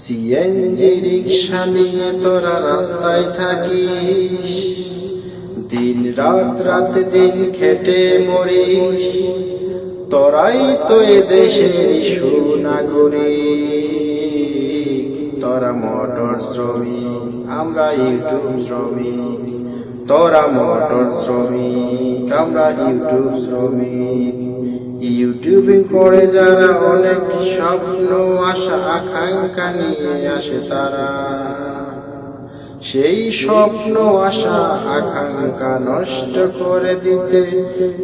CNG রিক্সা নিয়ে তোরা রাস্তায় থাকিস। দিন রাত রাত দিন খেটে মরিস। তোরাই তো এ দেশের সুনাগরিক তোরা মোটর শ্রমিক, আমরা ইউটিউব শ্রমিক। তোরা মোটর শ্রমিক, আমরা ইউটিউব শ্রমিক। ইউটিউবিং করে যারা অনেক স্বপ্ন, আশা, আকাঙ্ক্ষা নিয়ে আসে তারা। সেই স্বপ্ন, আশা, আকাঙ্ক্ষা নষ্ট করে দিতে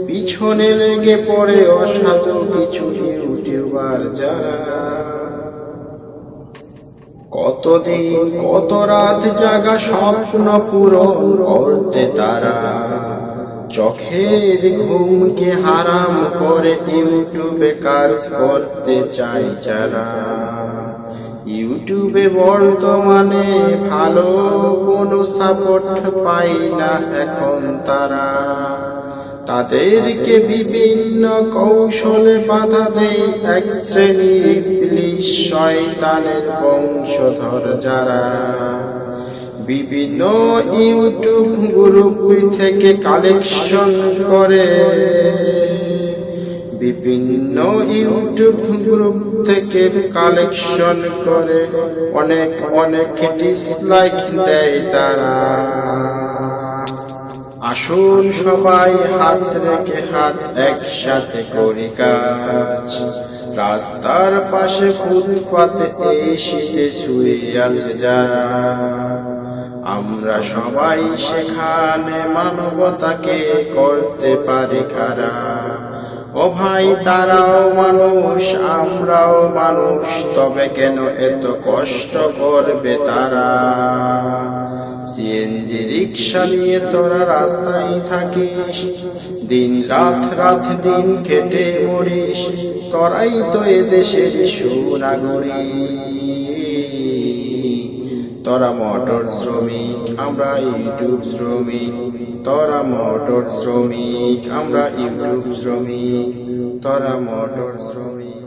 পিছনে লেগে পড়ে অসাধু কিছু ইউটিউবার যারা। কতদিন, কত রাত জাগা স্বপ্ন পূরণ করতে তারা। চোখের ঘুমকে হারাম করে ইউটিউবে কাজ করতে চাই যারা। ইউটিউবে বর্তমানে ভালো কোনো সাপোর্ট পাই না এখন তারা। তাদেরকে বিভিন্ন কৌশলে বাধা দেয় এক শ্রেণির শয়তানের বংশধর যারা। বিভিন্ন ইউটিউব গ্রুপ থেকে কালেকশন করে। বিভিন্ন ইউটিউব গ্রুপ থেকে কালেকশন করে। অনেক অনেক ডিসলাইক দেয় তারা। আসুন সবাই হাত রেখে হাত একসাথে করি কাজ। রাস্তার পাশে ফুটপাতে এই শীতে শুয়ে আছে যারা। আমরা সবাই সেখানে মানবতাকে করতে পারি খারাপ ও ভাই তারাও মানুষ, আমরাও মানুষ, তবে কেন এত কষ্ট করবে তারা? সিএনজি রিক্সা নিয়ে তোরা রাস্তায় থাকিস, দিন রাত রাত দিন খেটে মরিস, তোরাই তো এদেশের সুনাগরিক। তোরা মোটর শ্রমিক, আমরা ইউটিউব শ্রমিক। তোরা মোটর শ্রমিক, আমরা ইউটিউব শ্রমিক। তোরা মোটর শ্রমিক।